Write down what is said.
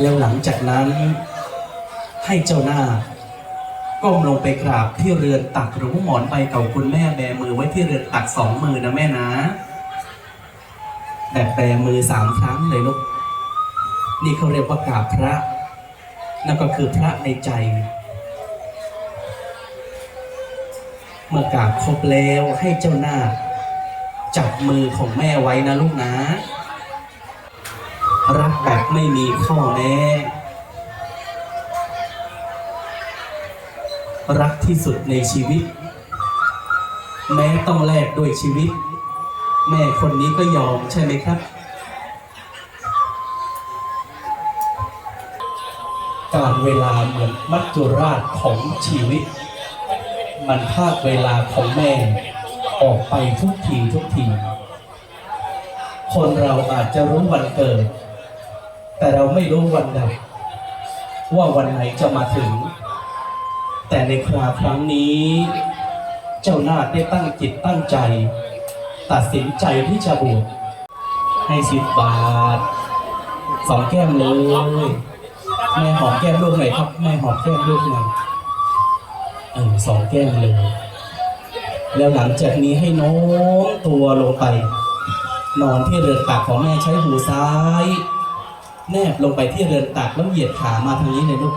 แล้วหลังจากนั้น ให้เจ้าหน้าก้มลงไปกราบที่เรือนตักหรือหมอนใบเก่าคุณแม่แบมือไว้ที่เรือนตักสองมือนะแม่นะแบบแบมือสามครั้งเลยลูกนี่เขาเรียกว่ากราบพระ นั่นก็คือพระในใจ เมื่อกราบครบแล้วให้เจ้าหน้าจับมือของแม่ไว้นะลูกนะ ไม่มีข้อแม้ รักที่สุดในชีวิต แม้ต้องแลกด้วยชีวิต แม่คนนี้ก็ยอมใช่ไหมครับ การเวลาเหมือนมัจจุราชของชีวิต มันพากเวลาของแม่ออกไปทุกทีทุกที คนเราอาจจะรู้วันเกิด แต่เราไม่รู้วันใดว่าวันไหนจะมาถึง แต่ในคราครั้งนี้ เจ้านาฏได้ตั้งจิตตั้งใจ ตัดสินใจที่จะบวชให้สิบบาทสองแก้มเลยแม่หอมแก้มลูกหน่อยครับแม่หอมแก้มลูกหน่อยเออสองแก้มเลย แล้วหลังจากนี้ให้น้มตัวลงไป นอนที่เรือนตักของแม่ใช้หูซ้าย แนบลงไปที่เรือนตักแล้วเหยียดขามาทางนี้เลยลูก